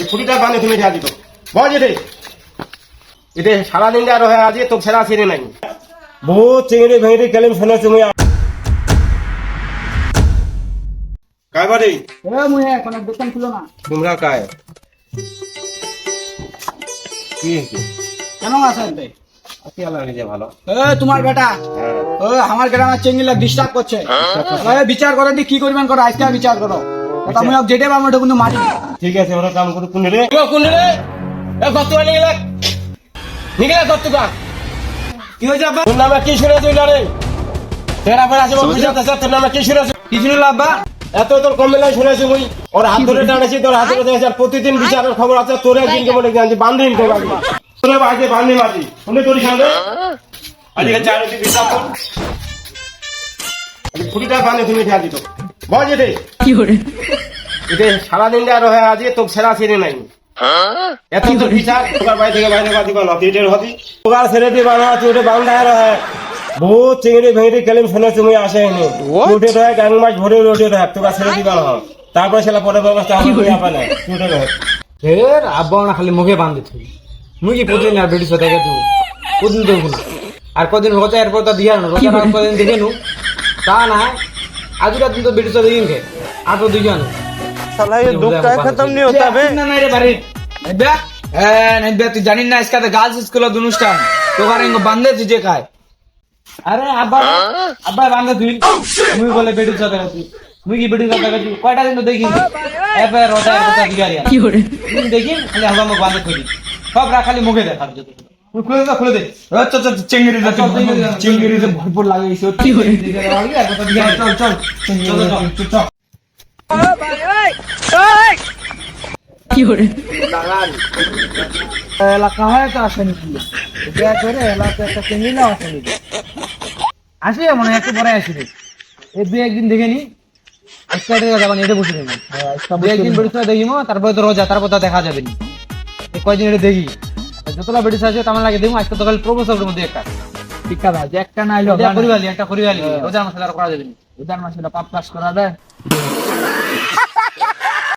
এই ফুটিটা বানে তুমি ঠেয়া দিত। বল যেতে এতে সারাদিন যা রহে আজি তো ছেড়া ছেড়ে নাই। বহুত চিংড়ি ভেঙড়ি কেলিম শুনে তুমি কাই বাড়ি এ মুই এখন দোকান খুলো না। তোমরা কায় কি কেমন আছেন তে আছি আল্লাহ রেজে ভালো। এ তোমার বেটা। হ্যাঁ। ও আমার গ্রামের চেঙ্গিলা ডিস্টার্ব করছে। এ বিচার করো দি কি করবেন করো আজকে বিচার করো তা আমি যেতে পারব ওটা কিন্তু মাটি। ঠিক আছে ওরা কাম করে কোন রে। কোন রে! এ কত নিয়ে গেলে? নিয়ে গেলে কত কা হয়েছে আব্বা? তোর নামে কি শুনে তুই লড়ে তেরা পর আছে বুঝা তো তোর নামে কি শুনে কি শুনলো আব্বা? এত তোর শুনেছি ওর হাত ধরে টানেছি তোর হাত ধরে প্রতিদিন বিচারের খবর আছে তোর একদিনকে বলে জানছি বাকি তোরে বাজে বান্ধি মাটি শুনে তোর সঙ্গে আজকে চার বিচার কর ফুটিটা বানে তুমি খেয়া দিত বল যেতে কি hore এতে সারাদিন যা রহে আজি তো ছেড়া ছেড়ে নাই। এত তোর বিচার তোর বাড়ি থেকে বাইরে বাদি বানো তিটের হতি। তোর ছেড়ে দিয়ে বানো আছে ওটা বাউন্ডা রহে বহুত চিংড়ি ভেঙড়ি কেলিম শুনে তুমি আসেনি উঠে রহে গাং মাছ ভরে উঠে রহে তোর ছেড়ে দিবা না তারপরে সেটা পরে ব্যবস্থা হবে আপনে উঠে রহে ফের আব্বা না খালি মুখে বান্ধে তুই। মুই কি প্রতিদিন আর কদিন আর রোজা এরপর তো দিয়া রোজা কদিন দেখে নু। তা না আজ দিন তো বেটি সাথে দিন খে আর তো দুজন साला ये दुख का खत्म नहीं होता बे না নাই রে বাড়ি নেব্যা এ নেব্যা তুই জানিস না আজকে গার্লস স্কুলের অনুষ্ঠান তোকার এঙ্গ বান্ধে তুই যে খায় আরে আব্বা আব্বা বান্ধে তুই মুই বলে বেটির সাথে গেছি মুই কি বেটির সাথে গেছি কয়টা দিন তো দেখি এবার রোজা এরপর দিগারিয়া কি hore তুমি দেখি খালি আমরা মুখ বান্ধে করি সব রা খালি মুখে দেখা যেত খুলে দে খুলে দে। চিংড়ি দে চিংড়ি দে ভরপুর লাগিয়েছে কি hore চল চল চল। চল চল। কি hore এলাকা হয় তো আসেনি। বিয়া করে এলাকা একটা চিংড়ি না আসেনি আসি মনে হয় একটু পরে আসি রে। এই দুই একদিন দেখে নি। আজকে এটা এটা বসে দেবেন একদিন দেখিমো তারপরে তো রোজা তারপর তো দেখা যাবে না। কয়দিন এটা দেখি। যতটা বেড়ি আছে তেমন লাগে দেখুন আজকে তোকে প্রপোজালের মধ্যে একটা। টিকা দাও যে একটা না একটা করিবালি একটা করিবালি রোজার মাসে আর করা যাবে। না রোজার মাসে পাপ পাস করা দেয়